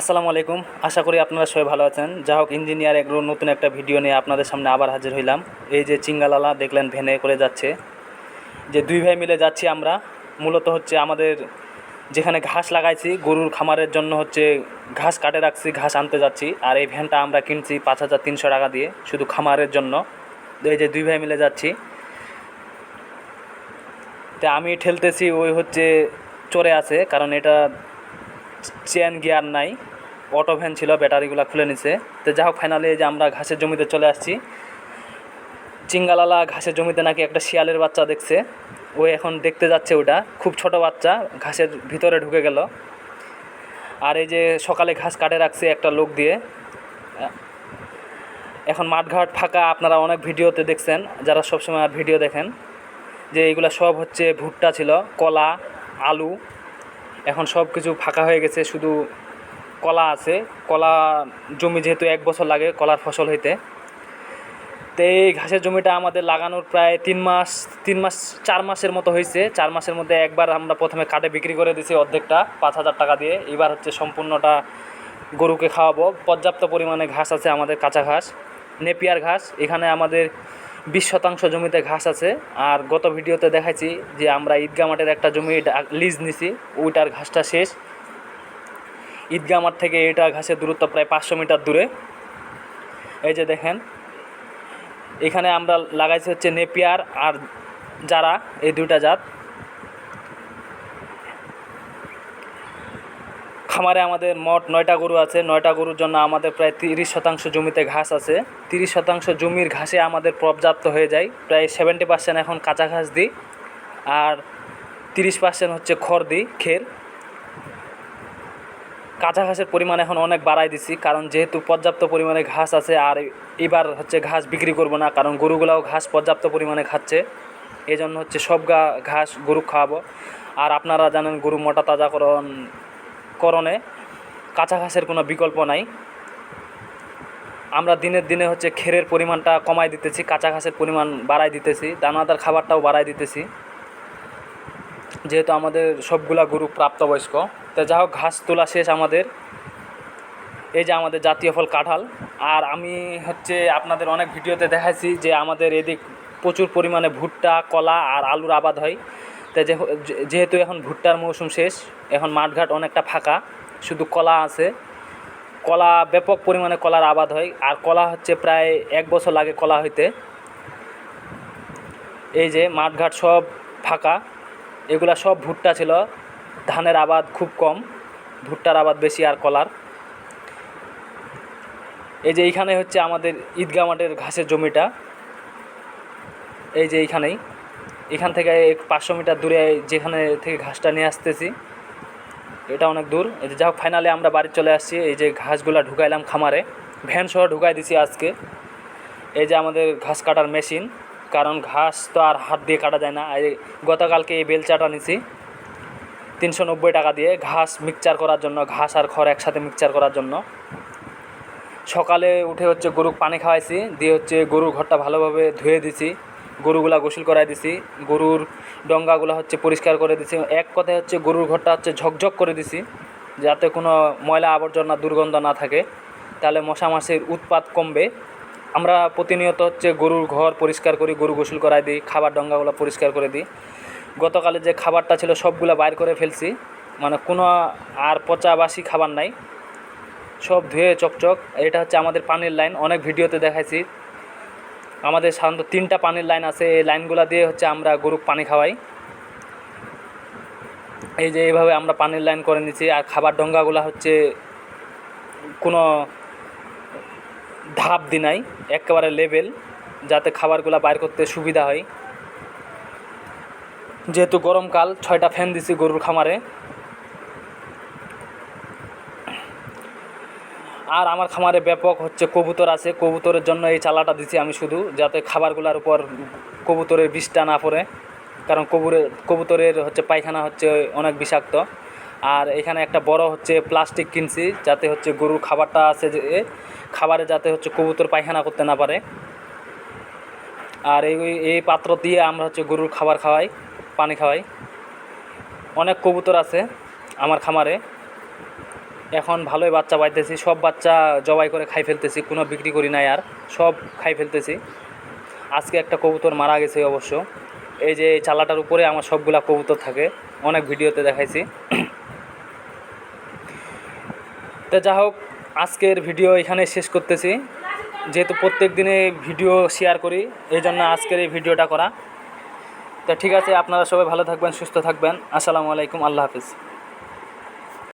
আসসালামু আলাইকুম। আশা করি আপনারা সবাই ভালো আছেন। যা হোক ইঞ্জিনিয়ার এগুলো নতুন একটা ভিডিও নিয়ে আপনাদের সামনে আবার হাজির হইলাম। এই যে চিঙ্গালালা, দেখলেন ভেনে করে যাচ্ছে। যে দুই ভাই মিলে যাচ্ছি আমরা। মূলত হচ্ছে আমাদের যেখানে ঘাস লাগাইছি, গরুর খামারের জন্য হচ্ছে ঘাস কাটে রাখছি, ঘাস আনতে যাচ্ছি। আর এই ভ্যানটা আমরা কিনছি পাঁচ হাজার তিনশো টাকা দিয়ে, শুধু খামারের জন্য। এই যে দুই ভাই মিলে যাচ্ছি। তা আমি ঠেলতেছি, ওই হচ্ছে চড়ে আছে, কারণ এটা চেন গিয়ার নাই অটো ভ্যান ছিল, ব্যাটারিগুলো খুলে নিছে। তো যা হোক ফাইনালি যে আমরা ঘাসের জমিতে চলে আসছি। চিঙ্গালালা ঘাসের জমিতে নাকি একটা শিয়ালের বাচ্চা দেখছে। ও এখন দেখতে যাচ্ছে ওটা, খুব ছোট বাচ্চা, ঘাসের ভিতরে ঢুকে গেল। আর এই যে সকালে ঘাস কাটে রাখছে একটা লোক দিয়ে। এখন মাঠঘাট ফাঁকা, আপনারা অনেক ভিডিওতে দেখছেন, যারা সবসময় ভিডিও দেখেন। যে এইগুলো সব হচ্ছে ভুট্টা ছিল, কলা, আলু। এখন সব কিছু ফাঁকা হয়ে গেছে, শুধু কলা আছে। কলা জমি যেহেতু এক বছর লাগে কলার ফসল হইতে। তো এই ঘাসের জমিটা আমাদের লাগানোর প্রায় তিন মাস তিন মাস, চার মাসের মতো হয়েছে চার মাসের মধ্যে একবার আমরা প্রথমে কাটে বিক্রি করে দিছি অর্ধেকটা, পাঁচ হাজার টাকা দিয়ে। এবার হচ্ছে সম্পূর্ণটা গরুকে খাওয়াবো। পর্যাপ্ত পরিমাণে ঘাস আছে আমাদের কাঁচা ঘাস, নেপিয়ার ঘাস। এখানে আমাদের বিশ শতাংশ জমিতে ঘাস আছে। আর গত ভিডিওতে দেখাইছি যে আমরা ঈদগা মাঠের একটা জমি লিজ নিছি, ওইটার ঘাসটা শেষ। ঈদগা মাঠ থেকে এটা ঘাসের দূরত্ব প্রায় পাঁচশো মিটার দূরে। এই যে দেখেন, এখানে আমরা লাগাইছি হচ্ছে নেপিয়ার আর যারা এই দুইটা জাত। খামারে আমাদের মোট নয়টা গরু আছে। নয়টা গরুর জন্য আমাদের প্রায় তিরিশ শতাংশ জমিতে ঘাস আছে। তিরিশ শতাংশ জমির ঘাসে আমাদের পর্যাপ্ত হয়ে যায়। প্রায় সেভেন্টি পার্সেন্ট এখন কাঁচা ঘাস দিই আর তিরিশ পার্সেন্ট হচ্ছে খড় দিই, খের। কাঁচা ঘাসের পরিমাণ এখন অনেক বাড়াই দিছি কারণ যেহেতু পর্যাপ্ত পরিমাণে ঘাস আছে আর এবার হচ্ছে ঘাস বিক্রি করব না কারণ গরুগুলাও ঘাস পর্যাপ্ত পরিমাণে খাচ্ছে। এই জন্য হচ্ছে সব ঘাস গরু খাওয়াবো। আর আপনারা জানেন গরু মোটা তাজাকরণ করণে কাঁচা ঘাসের কোনো বিকল্প নাই। আমরা দিনের দিনে হচ্ছে খেরের পরিমাণটা কমাই দিতেছি কাঁচা ঘাসের পরিমাণ বাড়াই দিতেছি, দানাদার খাবারটাও বাড়াই দিতেছি। যেহেতু আমাদের সবগুলা গরু প্রাপ্তবয়স্ক, তো যা হোক ঘাস তোলা শেষ আমাদের। এই যে আমাদের জাতীয় ফল কাঁঠাল, আর আমি হচ্ছে আপনাদের অনেক ভিডিওতে দেখাইছি যে আমাদের এদিক প্রচুর পরিমাণে ভুট্টা, কলা আর আলুর আবাদ হয়। তাই যেহেতু এখন ভুট্টার মৌসুম শেষ, এখন মাঠঘাট অনেকটা ফাঁকা, শুধু কলা আছে। কলা ব্যাপক পরিমাণে কলার আবাদ হয়, আর কলা হচ্ছে প্রায় এক বছর লাগে কলা হইতে। এই যে মাঠঘাট সব ফাঁকা, এগুলা সব ভুট্টা ছিল, ধানের আবাদ খুব কম, ভুট্টার আবাদ বেশি আর কলার। এই যে এইখানে হচ্ছে আমাদের ঈদগা মাঠের ঘাসের জমিটা, এই যে এইখানেই। এখান থেকে পাঁচশো মিটার দূরে যেখানে থেকে ঘাসটা নিয়ে আসতেছি, এটা অনেক দূর। এই যে যা হোক ফাইনালি আমরা বাড়ি চলে আসছি, এই যে ঘাসগুলো ঢুকাইলাম খামারে। ভ্যান সহ ঢুকাই দিছি আজকে। এই যে আমাদের ঘাস কাটার মেশিন কারণ ঘাস তো আর হাত দিয়ে কাটা যায় না। এই গতকালকে এই বেলচাটা নিছি, তিনশো নব্বই টাকা দিয়ে। ঘাস মিক্সচার করার জন্য, ঘাস আর খড় একসাথে মিক্সচার করার জন্য। সকালে উঠে হচ্ছে গরু পানি খাওয়াইছি, দিয়ে হচ্ছে গরুর ঘরটা ভালোভাবে ধুয়ে দিছি। গরুগুলা গোসল করাই দিছি। গরুর ডঙ্গাগুলো হচ্ছে পরিষ্কার করে দিছি। এক কথায় হচ্ছে গরুর ঘরটা হচ্ছে ঝকঝক করে দিছি, যাতে কোনো ময়লা আবর্জনা দুর্গন্ধ না থাকে। তাহলে মশা মাছির উৎপাত কমবে। আমরা প্রতিনিয়ত হচ্ছে গরুর ঘর পরিষ্কার করি, গরু গোসল করাই দিই, খাবার ডঙ্গাগুলো পরিষ্কার করে দিই। গতকালে যে খাবারটা ছিল সবগুলো বাইর করে ফেলছি মানে কোনো আর পচা বাসি খাবার নাই। সব ধুয়ে চকচক, এটা হচ্ছে আমাদের পানির লাইন। অনেক ভিডিওতে দেখাইছি। আমাদের সাধারণত তিনটা পানির লাইন আছে, এই লাইনগুলো দিয়ে হচ্ছে আমরা গরু পানি খাওয়াই। এই যে এইভাবে আমরা পানির লাইন করে নিচ্ছি, আর খাবার ডঙ্গাগুলো হচ্ছে কোনো ধাপ দি নাই একেবারে লেভেল যাতে খাবারগুলো বাইর করতে সুবিধা হয়। যেহেতু গরমকাল, ছয়টা ফ্যান দিছি গরুর খামারে। আর আমার খামারে ব্যাপক হচ্ছে কবুতর আছে। কবুতরের জন্য এই চালাটা দিছি আমি শুধু, যাতে খাবারগুলোর উপর কবুতরের বিষটা না পড়ে। কারণ কবুরের কবুতরের হচ্ছে পায়খানা হচ্ছে অনেক বিষাক্ত। আর এখানে একটা বড় হচ্ছে প্লাস্টিক কিনছি, যাতে হচ্ছে গরুর খাবারটা আছে যে খাবারে যাতে হচ্ছে কবুতর পায়খানা করতে না পারে। আর এই এই পাত্র দিয়ে আমরা হচ্ছে গরুর খাবার খাওয়াই, পানি খাওয়াই। অনেক কবুতর আছে আমার খামারে। এখন ভালোই বাচ্চা পাইতেছি, সব বাচ্চা জবাই করে খাই ফেলতেছি, কোনো বিক্রি করি নাই আর, সব খাই ফেলতেছি। আজকে একটা কবুতর মারা গেছে অবশ্য। এই যে চালাটার উপরে আমার সবগুলা কবুতর থাকে, অনেক ভিডিওতে দেখাইছি। তো যা হোক, আজকের ভিডিও এখানে শেষ করতেছি। যেহেতু প্রত্যেক দিনে ভিডিও শেয়ার করি, এই জন্য আজকের এই ভিডিওটা করা। তো ঠিক আছে, আপনারা সবাই ভালো থাকবেন, সুস্থ থাকবেন। আসসালামু আলাইকুম, আল্লাহ হাফিজ।